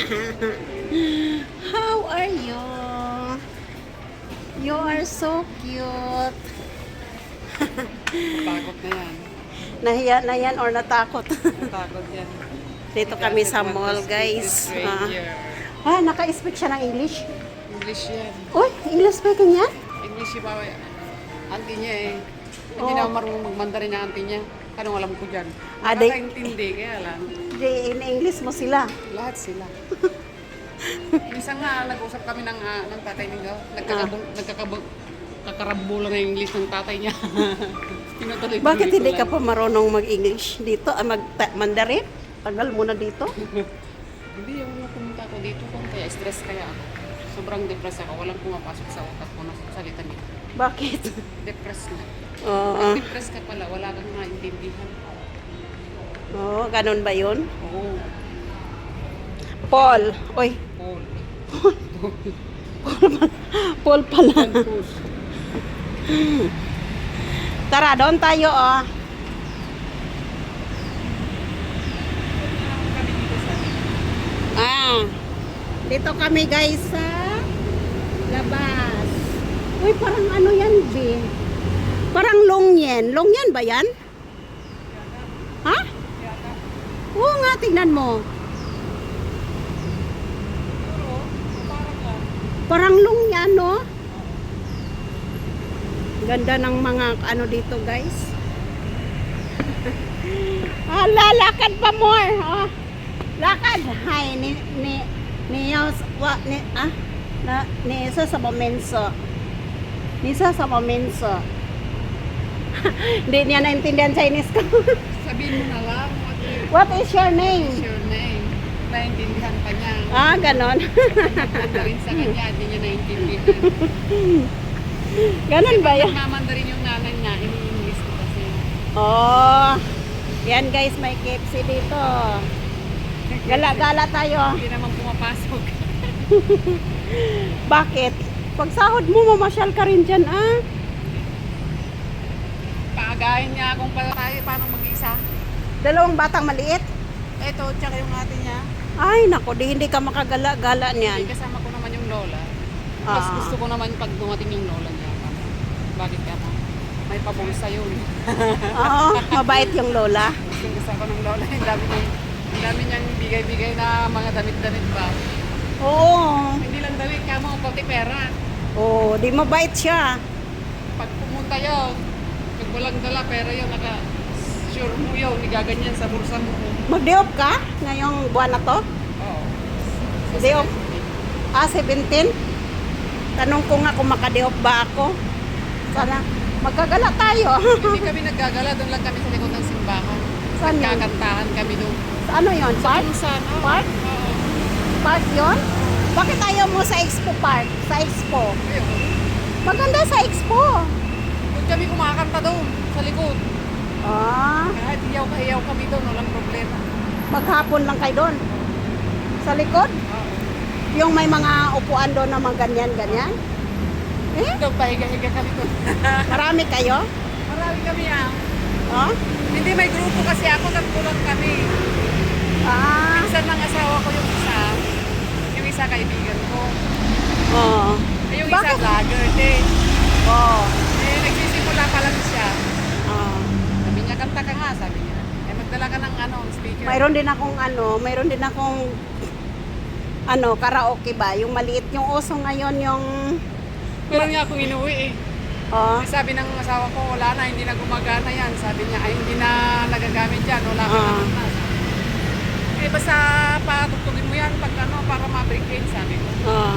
How are you? You are so cute. Takot na yan. Nahiya na yan or natakot? Takot yan. Dito kami sa mall, guys. Ah, ah naka-speak siya ng English. English yan. Uy, English speaking yan? English yung bawa. Auntie niya eh. Hindi na ako marunong magmandarin yung auntie niya. Anong alam ko dyan? Ah, Nakakaintindi, kaya lang. Di, in English mo sila. Lahat sila. Minsan nga, nag-usap kami ng, ah, ng tatay niya. Nagkakabul, nagkakabul, kakarabulan ng English ng tatay niya. Tinutuloy-tuloy Bakit ko hindi ka lang. pa marunong mag-English dito? Ah, mag-Mandarin? Tagal mo na dito. Hindi, yung mga pumunta ako dito kung kaya stress kaya ako. Sobrang depressed ako. Walang pumapasok sa utak ko na salita niya. Bakit? Depressed na. Oo. Pag depressed ka pala, wala kang maintindihan. Oo, ganun ba yun? Oo. Paul. Uy, Paul. Paul pala. Push. Tara, doon tayo, oh. Ah, dito kami guys sa labas. Uy, parang ano yan, B? Parang longyen. Longyen ba yan? Ha? Oo nga, tingnan mo. Parang longyan, no? Ganda ng mga ano dito, guys. Hala, lakad pa more. Oh. Lakad. Hay, ni, ni, ni, wa, ni, ah, na, ni isa sa momenso. Ni isa sa momenso. Hindi niya naintindihan Chinese ko. Sabihin mo na lang, What is your is name? your name? Naintindihan pa niya. Ah, ganon. Mandarin sa kanya, hindi niya naintindihan. ganon ba yan? Nagmamandarin yung nanay niya, ini-English ko kasi. Oh, yan guys, may KFC dito. Gala-gala tayo. Hindi naman pumapasok. Bakit? Pag sahod mo, mamasyal ka rin dyan, ah. Paagahin niya kung pa tayo paano mag-isa. Dalawang batang maliit. Eto, tsaka yung ate niya. Ay, nako, di hindi ka makagala-gala niyan. Hindi kasama ko naman yung lola. Mas Ah. gusto ko naman pag dumating yung lola niya. Bakit ka pa? May pabulsa yun. Oo, mabait yung lola. Gusto gusto ko ng lola. Ang dami, niyang- ang dami niyang bigay-bigay na mga damit-damit ba. Oo. Hindi lang damit, kamo, pati pera. Oo, di mabait siya. Pag pumunta yun, pag walang dala pera yun, naka sure mo yun, igaganyan sa bulsa mo. Mag-diop ka ngayong buwan na to? Oo. Diop. Ah, 17? Tanong ko nga kung makadiop ba ako. Sana, magkagala tayo. Hindi kami naggagala, doon lang kami sa likod ng simbahan. Saan yun? Nagkakantahan kami doon. Sa ano yon Park? Saan? oo. Park? Oo. Park yon Bakit ayaw mo sa Expo Park? Sa Expo? Ayun. Maganda sa Expo. Doon kami kumakanta doon, sa likod. Ah, Kahit hiyaw-hiyaw kami doon, walang problema. maghapon lang kayo doon. Sa likod? Oo. Yung may mga upuan doon na mga ganyan-ganyan? Eh, Doon, pahiga-higa kami doon. marami kayo? Marami kami ah. Oh? Hindi may grupo kasi ako, tatlo lang kami. Ah, Minsan ng asawa ko yung isa, yung isa kaibigan ko. oh. Eh, yung Bakit? isa vlogger din. Oh. Eh, nagsisimula pa lang siya. Ah. Sabi niya, kanta ka nga, sabi niya. Eh, magdala ka ng ano, speaker. Mayroon din akong ano, mayroon din akong ano, karaoke ba? Yung maliit yung uso ngayon yung Meron niya akong inuwi eh. oh. Sabi ng asawa ko, wala na, hindi na gumagana yan. Sabi niya, ay hindi na nagagamit yan, wala ka naman na. Eh, basta patutugin mo yan pag ano, para ma-break sabi ko. oh.